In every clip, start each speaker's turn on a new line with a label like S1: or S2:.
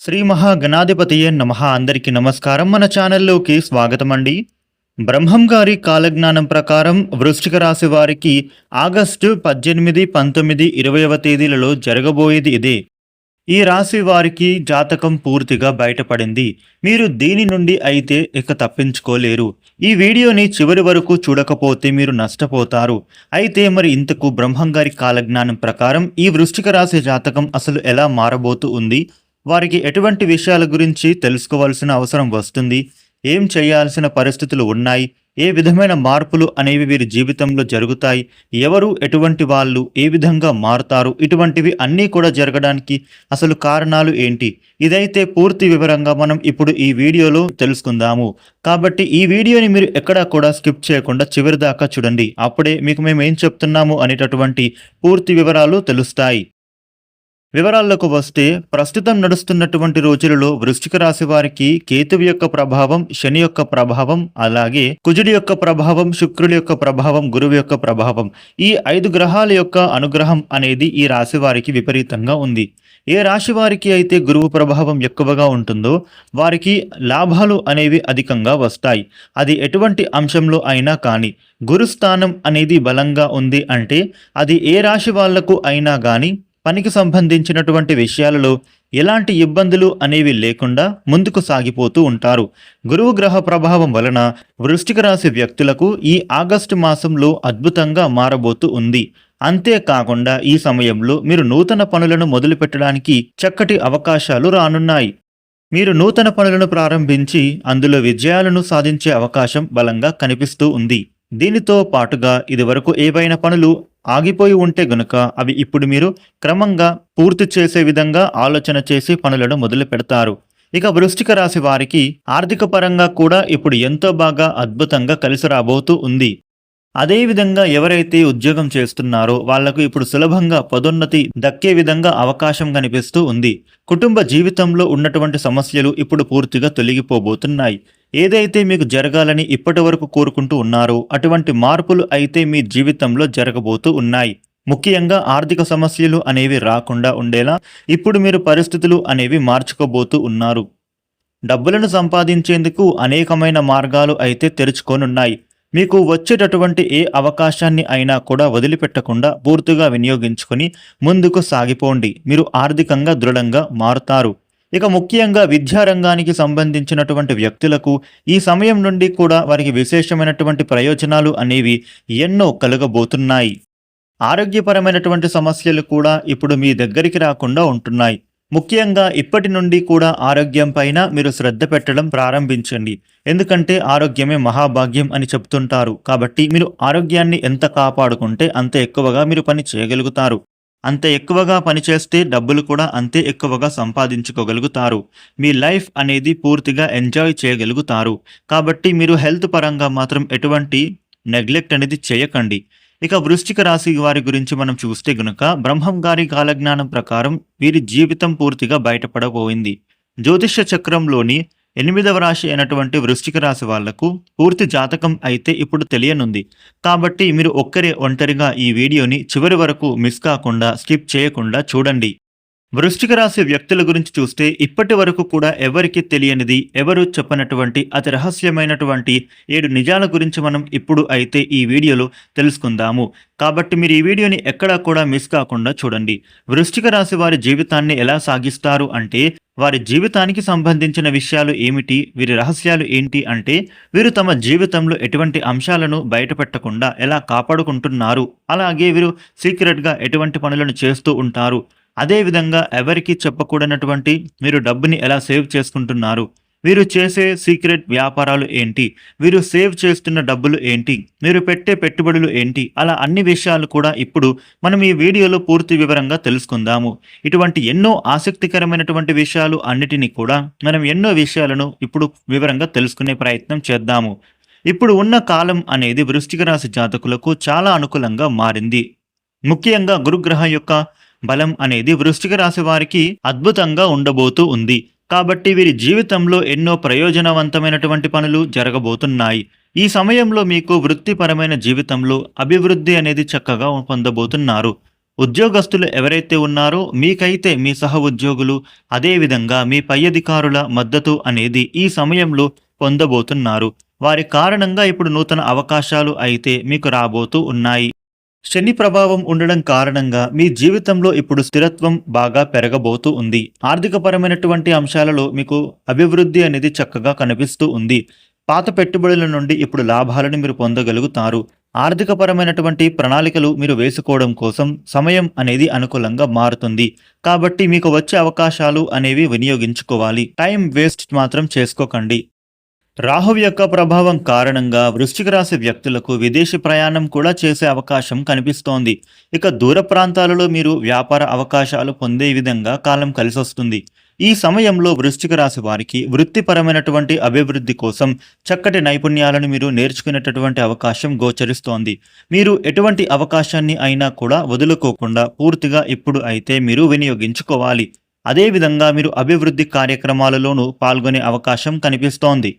S1: శ్రీ మహాగణాధిపతియే నమ. అందరికీ నమస్కారం. మన ఛానల్లోకి స్వాగతం అండి బ్రహ్మం గారి కాలజ్ఞానం ప్రకారం వృశ్చిక రాశి వారికి ఆగస్టు పద్దెనిమిది పంతొమ్మిది ఇరవైవ తేదీలలో జరగబోయేది ఇదే. ఈ రాశి వారికి జాతకం పూర్తిగా బయటపడింది. మీరు దీని నుండి అయితే ఇక తప్పించుకోలేరు. ఈ వీడియోని చివరి వరకు చూడకపోతే మీరు నష్టపోతారు. అయితే మరి ఇంతకు బ్రహ్మంగారి కాలజ్ఞానం ప్రకారం ఈ వృష్టిక రాశి జాతకం అసలు ఎలా మారబోతూ ఉంది? వారికి ఎటువంటి విషయాల గురించి తెలుసుకోవాల్సిన అవసరం వస్తుంది? ఏం చేయాల్సిన పరిస్థితులు ఉన్నాయి? ఏ విధమైన మార్పులు అనేవి వీరి జీవితంలో జరుగుతాయి? ఎవరు ఎటువంటి వాళ్ళు ఏ విధంగా మారుతారు? ఇటువంటివి అన్నీ కూడా జరగడానికి అసలు కారణాలు ఏంటి? ఇదైతే పూర్తి వివరంగా మనం ఇప్పుడు ఈ వీడియోలో తెలుసుకుందాము. కాబట్టి ఈ వీడియోని మీరు ఎక్కడా కూడా స్కిప్ చేయకుండా చివరి దాకా చూడండి. అప్పుడే మీకు మేము ఏం చెప్తున్నాము అనేటటువంటి పూర్తి వివరాలు తెలుస్తాయి. వివరాల్లోకి వస్తే ప్రస్తుతం నడుస్తున్నటువంటి రోజులలో వృశ్చిక రాశి వారికి కేతువు యొక్క ప్రభావం శని యొక్క ప్రభావం అలాగే కుజుడి యొక్క ప్రభావం శుక్రుడి యొక్క ప్రభావం గురువు యొక్క ప్రభావం. ఈ ఐదు గ్రహాల యొక్క అనుగ్రహం అనేది ఈ రాశి వారికి విపరీతంగా ఉంది. ఏ రాశి వారికి అయితే గురువు ప్రభావం ఎక్కువగా ఉంటుందో వారికి లాభాలు అనేవి అధికంగా వస్తాయి. అది ఎటువంటి అంశంలో అయినా కానీ గురుస్థానం అనేది బలంగా ఉంది అంటే అది ఏ రాశి వాళ్ళకు అయినా కానీ పనికి సంబంధించినటువంటి విషయాలలో ఎలాంటి ఇబ్బందులు అనేవి లేకుండా ముందుకు సాగిపోతూ ఉంటారు. గురువు గ్రహ ప్రభావం వలన వృష్టిక రాశి వ్యక్తులకు ఈ ఆగస్టు మాసంలో అద్భుతంగా మారబోతూ ఉంది. అంతేకాకుండా ఈ సమయంలో మీరు నూతన పనులను మొదలుపెట్టడానికి చక్కటి అవకాశాలు రానున్నాయి. మీరు నూతన పనులను ప్రారంభించి అందులో విజయాలను సాధించే అవకాశం బలంగా కనిపిస్తూ ఉంది. దీనితో పాటుగా ఇదివరకు ఏవైనా పనులు ఆగిపోయి ఉంటే గనుక అవి ఇప్పుడు మీరు క్రమంగా పూర్తి చేసే విధంగా ఆలోచన చేసి పనులను మొదలు పెడతారు. ఇక వృష్టిక రాశి వారికి ఆర్థిక పరంగా కూడా ఇప్పుడు ఎంతో బాగా అద్భుతంగా కలిసి రాబోతూ ఉంది. అదేవిధంగా ఎవరైతే ఉద్యోగం చేస్తున్నారో వాళ్ళకు ఇప్పుడు సులభంగా పదోన్నతి దక్కే విధంగా అవకాశం కనిపిస్తూ ఉంది. కుటుంబ జీవితంలో ఉన్నటువంటి సమస్యలు ఇప్పుడు పూర్తిగా తొలగిపోబోతున్నాయి. ఏదైతే మీకు జరగాలని ఇప్పటి వరకు కోరుకుంటూ ఉన్నారో అటువంటి మార్పులు అయితే మీ జీవితంలో జరగబోతూ ఉన్నాయి. ముఖ్యంగా ఆర్థిక సమస్యలు అనేవి రాకుండా ఉండేలా ఇప్పుడు మీరు పరిస్థితులు అనేవి మార్చుకోబోతూ ఉన్నారు. డబ్బులను సంపాదించేందుకు అనేకమైన మార్గాలు అయితే తెరుచుకోనున్నాయి. మీకు వచ్చేటటువంటి ఏ అవకాశాన్ని అయినా కూడా వదిలిపెట్టకుండా పూర్తిగా వినియోగించుకొని ముందుకు సాగిపోండి. మీరు ఆర్థికంగా దృఢంగా మారుతారు. ఇక ముఖ్యంగా విద్యారంగానికి సంబంధించినటువంటి వ్యక్తులకు ఈ సమయం నుండి కూడా వారికి విశేషమైనటువంటి ప్రయోజనాలు అనేవి ఎన్నో కలుగబోతున్నాయి. ఆరోగ్యపరమైనటువంటి సమస్యలు కూడా ఇప్పుడు మీ దగ్గరికి రాకుండా ఉంటున్నాయి. ముఖ్యంగా ఇప్పటి నుండి కూడా ఆరోగ్యం పైన మీరు శ్రద్ధ పెట్టడం ప్రారంభించండి. ఎందుకంటే ఆరోగ్యమే మహాభాగ్యం అని చెప్తుంటారు. కాబట్టి మీరు ఆరోగ్యాన్ని ఎంత కాపాడుకుంటే అంత ఎక్కువగా మీరు పని చేయగలుగుతారు. అంత ఎక్కువగా పనిచేస్తే డబ్బులు కూడా అంతే ఎక్కువగా సంపాదించుకోగలుగుతారు. మీ లైఫ్ అనేది పూర్తిగా ఎంజాయ్ చేయగలుగుతారు. కాబట్టి మీరు హెల్త్ పరంగా మాత్రం ఎటువంటి నెగ్లెక్ట్ అనేది చేయకండి. ఇక వృశ్చిక రాశి వారి గురించి మనం చూస్తే గనుక బ్రహ్మం గారి కాలజ్ఞానం ప్రకారం వీరి జీవితం పూర్తిగా బయటపడబోయింది. జ్యోతిష చక్రంలోని ఎనిమిదవ రాశి అయినటువంటి వృశ్చిక రాశి వాళ్ళకు పూర్తి జాతకం అయితే ఇప్పుడు తెలియనుంది. కాబట్టి మీరు ఒక్కరే ఒంటరిగా ఈ వీడియోని చివరి వరకు మిస్ కాకుండా స్కిప్ చేయకుండా చూడండి. వృశ్చిక రాశి వ్యక్తుల గురించి చూస్తే ఇప్పటి వరకు కూడా ఎవరికి తెలియనిది ఎవరు చెప్పనటువంటి అతి రహస్యమైనటువంటి ఏడు నిజాల గురించి మనం ఇప్పుడు అయితే ఈ వీడియోలో తెలుసుకుందాము. కాబట్టి మీరు ఈ వీడియోని ఎక్కడా కూడా మిస్ కాకుండా చూడండి. వృశ్చిక రాశి వారి జీవితాన్ని ఎలా సాగిస్తారు అంటే వారి జీవితానికి సంబంధించిన విషయాలు ఏమిటి వీరి రహస్యాలు ఏంటి అంటే వీరు తమ జీవితంలో ఎటువంటి అంశాలను బయటపెట్టకుండా ఎలా కాపాడుకుంటున్నారు అలాగే వీరు సీక్రెట్గా ఎటువంటి పనులను చేస్తూ ఉంటారు. అదేవిధంగా ఎవరికీ చెప్పకూడనటువంటి మీరు డబ్బుని ఎలా సేవ్ చేసుకుంటున్నారు వీరు చేసే సీక్రెట్ వ్యాపారాలు ఏంటి? వీరు సేవ్ చేస్తున్న డబ్బులు ఏంటి? మీరు పెట్టే పెట్టుబడులు ఏంటి? అలా అన్ని విషయాలు కూడా ఇప్పుడు మనం ఈ వీడియోలో పూర్తి వివరంగా తెలుసుకుందాము. ఇటువంటి ఎన్నో ఆసక్తికరమైనటువంటి విషయాలు అన్నిటినీ కూడా మనం ఎన్నో విషయాలను ఇప్పుడు వివరంగా తెలుసుకునే ప్రయత్నం చేద్దాము. ఇప్పుడు ఉన్న కాలం అనేది వృష్టిక రాశి జాతకులకు చాలా అనుకూలంగా మారింది. ముఖ్యంగా గురుగ్రహం యొక్క బలం అనేది వృష్టిక రాశి వారికి అద్భుతంగా ఉండబోతూ ఉంది. కాబట్టి వీరి జీవితంలో ఎన్నో ప్రయోజనవంతమైనటువంటి పనులు జరగబోతున్నాయి. ఈ సమయంలో మీకు వృత్తిపరమైన జీవితంలో అభివృద్ధి అనేది చక్కగా పొందబోతున్నారు. ఉద్యోగస్తులు ఎవరైతే ఉన్నారో మీకైతే మీ సహ ఉద్యోగులు అదేవిధంగా మీ పై అధికారుల మద్దతు అనేది ఈ సమయంలో పొందబోతున్నారు. వారి కారణంగా ఇప్పుడు నూతన అవకాశాలు అయితే మీకు రాబోతూ ఉన్నాయి. శని ప్రభావం ఉండడం కారణంగా మీ జీవితంలో ఇప్పుడు స్థిరత్వం బాగా పెరగబోతూ ఉంది. ఆర్థికపరమైనటువంటి అంశాలలో మీకు అభివృద్ధి అనేది చక్కగా కనిపిస్తూ ఉంది. పాత పెట్టుబడుల నుండి ఇప్పుడు లాభాలను మీరు పొందగలుగుతారు. ఆర్థికపరమైనటువంటి ప్రణాళికలు మీరు వేసుకోవడం కోసం సమయం అనేది అనుకూలంగా మారుతుంది. కాబట్టి మీకు వచ్చే అవకాశాలు అనేవి వినియోగించుకోవాలి. టైం వేస్ట్ మాత్రం చేసుకోకండి. రాహు యొక్క ప్రభావం కారణంగా వృశ్చిక రాశి వ్యక్తులకు విదేశీ ప్రయాణం కూడా చేసే అవకాశం కనిపిస్తోంది. ఇక దూర ప్రాంతాలలో మీరు వ్యాపార అవకాశాలు పొందే విధంగా కాలం కలిసొస్తుంది ఈ సమయంలో వృశ్చిక రాశి వారికి వృత్తిపరమైనటువంటి అభివృద్ధి కోసం చక్కటి నైపుణ్యాలను మీరు నేర్చుకునేటటువంటి అవకాశం గోచరిస్తోంది. మీరు ఎటువంటి అవకాశాన్ని అయినా కూడా వదులుకోకుండా పూర్తిగా ఇప్పుడు అయితే మీరు వినియోగించుకోవాలి. అదేవిధంగా మీరు అభివృద్ధి కార్యక్రమాలలోనూ పాల్గొనే అవకాశం కనిపిస్తోంది.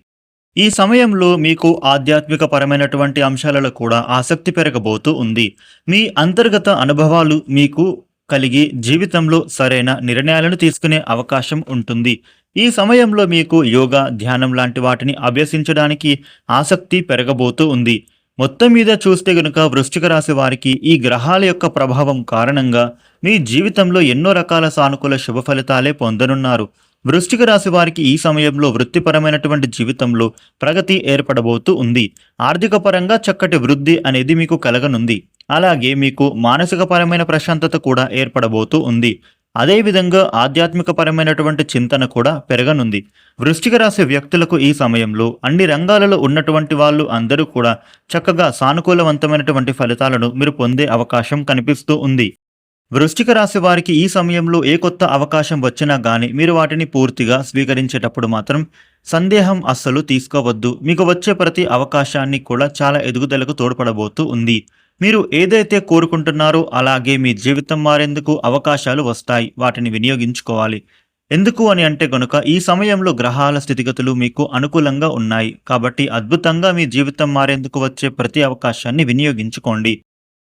S1: ఈ సమయంలో మీకు ఆధ్యాత్మిక పరమైనటువంటి అంశాలలో కూడా ఆసక్తి పెరగబోతూ ఉంది. మీ అంతర్గత అనుభవాలు మీకు కలిగి జీవితంలో సరైన నిర్ణయాలను తీసుకునే అవకాశం ఉంటుంది. ఈ సమయంలో మీకు యోగా ధ్యానం లాంటి వాటిని అభ్యసించడానికి ఆసక్తి పెరగబోతూ ఉంది. మొత్తం మీద చూస్తే గనుక వృశ్చిక రాశి వారికి ఈ గ్రహాల యొక్క ప్రభావం కారణంగా మీ జీవితంలో ఎన్నో రకాల సానుకూల శుభ ఫలితాలే పొందనున్నారు. వృష్టిక రాశి వారికి ఈ సమయంలో వృత్తిపరమైనటువంటి జీవితంలో ప్రగతి ఏర్పడబోతూ ఉంది. ఆర్థిక పరంగా చక్కటి వృద్ధి అనేది మీకు కలగనుంది. అలాగే మీకు మానసిక పరమైన ప్రశాంతత కూడా ఏర్పడబోతూ ఉంది. అదేవిధంగా ఆధ్యాత్మిక పరమైనటువంటి చింతన కూడా పెరగనుంది. వృష్టిక రాశి వ్యక్తులకు ఈ సమయంలో అన్ని రంగాలలో ఉన్నటువంటి వాళ్ళు అందరూ కూడా చక్కగా సానుకూలవంతమైనటువంటి ఫలితాలను మీరు పొందే అవకాశం కనిపిస్తూ ఉంది. వృశ్చిక రాశి వారికి ఈ సమయంలో ఏ కొత్త అవకాశం వచ్చినా కానీ మీరు వాటిని పూర్తిగా స్వీకరించేటప్పుడు మాత్రం సందేహం అస్సలు తీసుకోవద్దు. మీకు వచ్చే ప్రతి అవకాశాన్ని కూడా చాలా ఎదుగుదలకు తోడ్పడబోతూ ఉంది. మీరు ఏదైతే కోరుకుంటున్నారో అలాగే మీ జీవితం మారేందుకు అవకాశాలు వస్తాయి. వాటిని వినియోగించుకోవాలి. ఎందుకు అని అంటే గనుక ఈ సమయంలో గ్రహాల స్థితిగతులు మీకు అనుకూలంగా ఉన్నాయి. కాబట్టి అద్భుతంగా మీ జీవితం మారేందుకు వచ్చే ప్రతి అవకాశాన్ని వినియోగించుకోండి.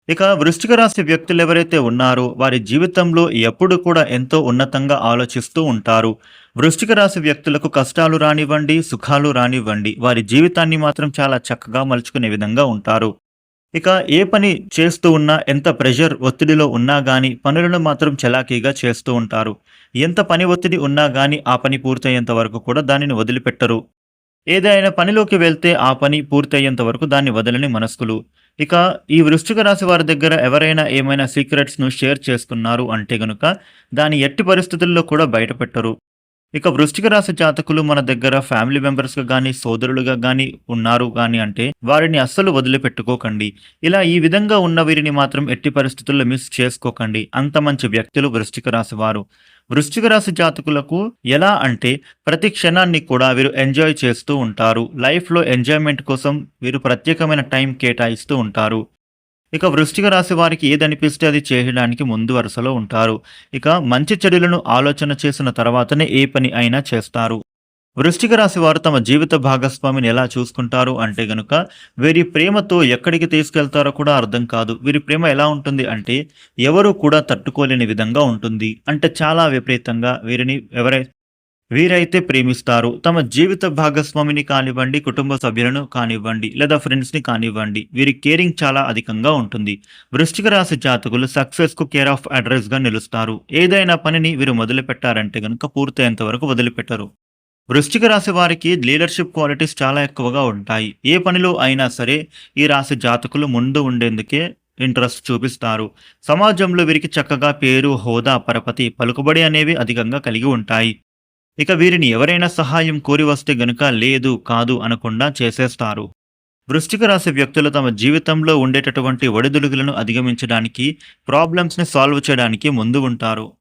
S1: ఇక వృష్టిక రాశి వ్యక్తులు ఎవరైతే ఉన్నారో వారి జీవితంలో ఎప్పుడు కూడా ఎంతో ఉన్నతంగా ఆలోచిస్తూ ఉంటారు. వృష్టిక రాశి వ్యక్తులకు కష్టాలు రానివ్వండి సుఖాలు రానివ్వండి. వారి జీవితాన్ని మాత్రం చాలా చక్కగా మలుచుకునే విధంగా ఉంటారు. ఇక ఏ పని చేస్తూ ఉన్నా ఎంత ప్రెషర్ ఒత్తిడిలో ఉన్నా కానీ పనులను మాత్రం చలాకీగా చేస్తూ ఉంటారు. ఎంత పని ఒత్తిడి ఉన్నా కానీ ఆ పని పూర్తయ్యేంత వరకు కూడా దానిని వదిలిపెట్టరు. ఏదైనా పనిలోకి వెళ్తే ఆ పని పూర్తయ్యేంత వరకు దాన్ని వదలని మనస్కులు. ఇక ఈ వృశ్చిక రాశి వారి దగ్గర ఎవరైనా ఏమైనా సీక్రెట్స్ను షేర్ చేసుకున్నారు అంటే గనుక దాని ఎట్టి పరిస్థితుల్లో కూడా బయటపెట్టరు. ఇక వృశ్చిక రాశి జాతకులు మన దగ్గర ఫ్యామిలీ మెంబర్స్గా కానీ సోదరులుగా కానీ ఉన్నారు కానీ అంటే వారిని అస్సలు వదిలిపెట్టుకోకండి. ఇలా ఈ విధంగా ఉన్న వీరిని మాత్రం ఎట్టి పరిస్థితుల్లో మిస్ చేసుకోకండి. అంత మంచి వ్యక్తులు వృశ్చిక రాశి వారు. వృశ్చిక రాశి జాతకులకు ఎలా అంటే ప్రతి క్షణాన్ని కూడా వీరు ఎంజాయ్ చేస్తూ ఉంటారు. లైఫ్లో ఎంజాయ్మెంట్ కోసం వీరు ప్రత్యేకమైన టైం కేటాయిస్తూ ఉంటారు. ఇక వృష్టిక రాశి వారికి ఏదనిపిస్తే అది చేయడానికి ముందు వరుసలో ఉంటారు. ఇక మంచి చెడులను ఆలోచన చేసిన తర్వాతనే ఏ పని అయినా చేస్తారు. వృష్టిక రాశి వారు తమ జీవిత భాగస్వామిని ఎలా చూసుకుంటారు అంటే గనుక వీరి ప్రేమతో ఎక్కడికి తీసుకెళ్తారో కూడా అర్థం కాదు. వీరి ప్రేమ ఎలా ఉంటుంది అంటే ఎవరు కూడా తట్టుకోలేని విధంగా ఉంటుంది. అంటే చాలా విపరీతంగా వీరిని ఎవరై వీరైతే ప్రేమిస్తారు. తమ జీవిత భాగస్వామిని కానివ్వండి కుటుంబ సభ్యులను కానివ్వండి లేదా ఫ్రెండ్స్ని కానివ్వండి వీరి కేరింగ్ చాలా అధికంగా ఉంటుంది. వృష్టిక రాశి జాతకులు సక్సెస్కు కేర్ ఆఫ్ అడ్రస్గా నిలుస్తారు. ఏదైనా పనిని వీరు మొదలుపెట్టారంటే కనుక పూర్తయ్యేంత వరకు వదిలిపెట్టరు. వృశ్చిక రాశి వారికి లీడర్షిప్ క్వాలిటీస్ చాలా ఎక్కువగా ఉంటాయి. ఏ పనిలో అయినా సరే ఈ రాశి జాతకులు ముందు ఉండేందుకే ఇంట్రెస్ట్ చూపిస్తారు. సమాజంలో వీరికి చక్కగా పేరు హోదా పరపతి పలుకుబడి అనేవి అధికంగా కలిగి ఉంటాయి. ఇక వీరిని ఎవరైనా సహాయం కోరి వస్తే గనుక లేదు కాదు అనకుండా చేసేస్తారు. వృశ్చిక రాశి వ్యక్తులు తమ జీవితంలో ఉండేటటువంటి ఒడిదుడుగులను అధిగమించడానికి ప్రాబ్లమ్స్ని సాల్వ్ చేయడానికి ముందు ఉంటారు.